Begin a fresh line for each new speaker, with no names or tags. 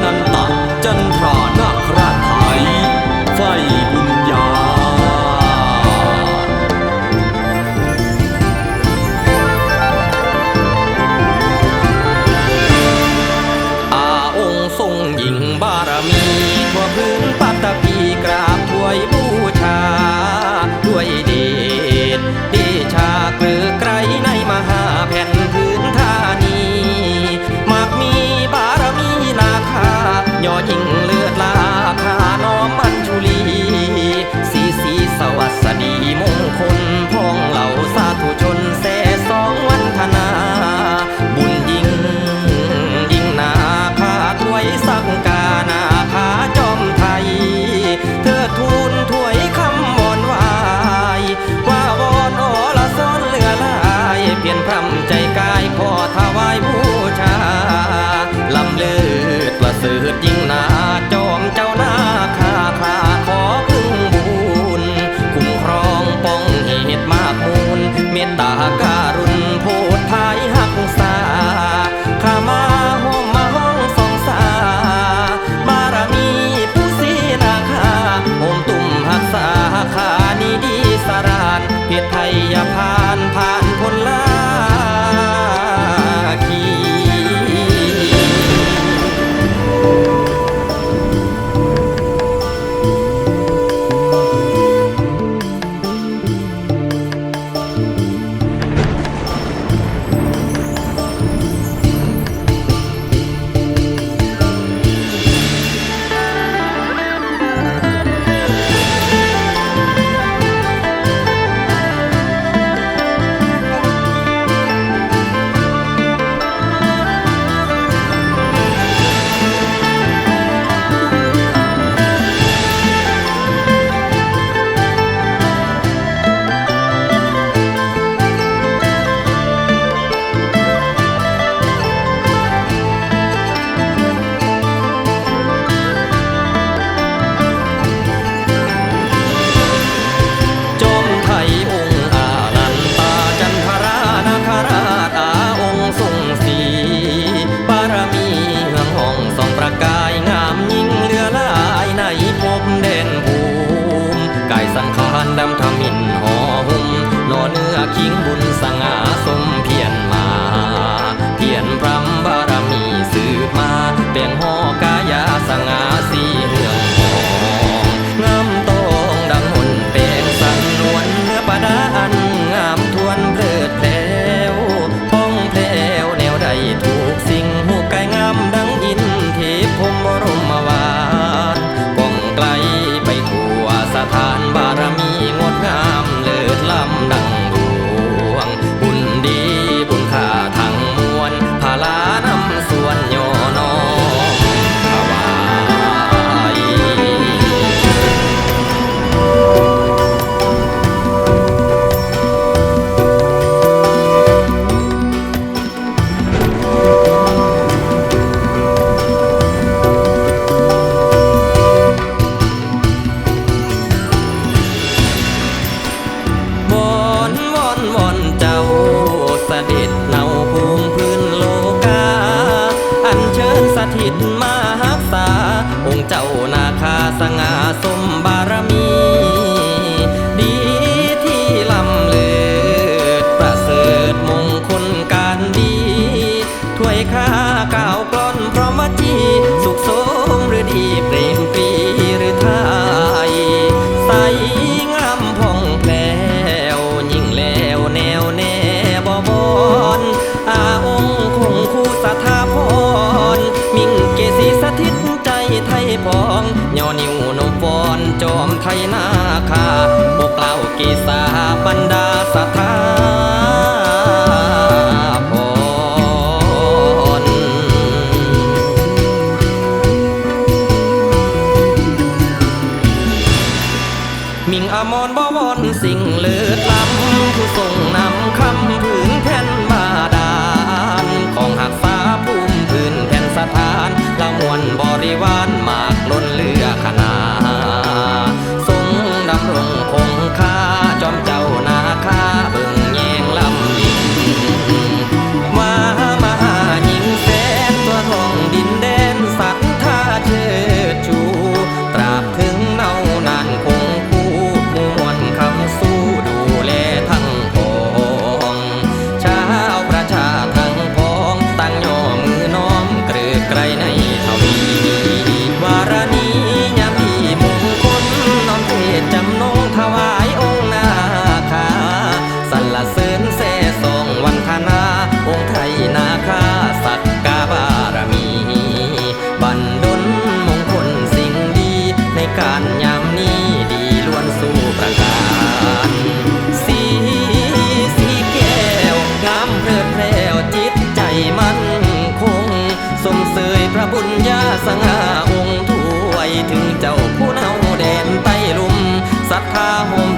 难打真 พำใจกายขอถวายบูชาลำเลือดประเสริฐยิ่งนาจอมเจ้านาคาคาขอพึ่งบุญคุ้มครองป้องเหตุมากมูล เมตตาการุณโพธไทยหักษาข้ามาห้องมาห้องสองสาบารมีผู้ศีนาคาโอมตุ่มหักษาคานิดีสารานเพียรไทยพานพาน สังขารดำทมินห่อหุ้มนอเนื้อคิงบุญสัง นาคาสง่าสม ไทยพองย่อนิ้วนมฟอนจอมไทยนาคาบกเล่ากีสาบรรดาสถาอรมิงอม Ukraina. ระบุญญาสง่าองค์ถวยถึงเจ้าผู้เนาแดนใต้ลุมศรัทธาห่ม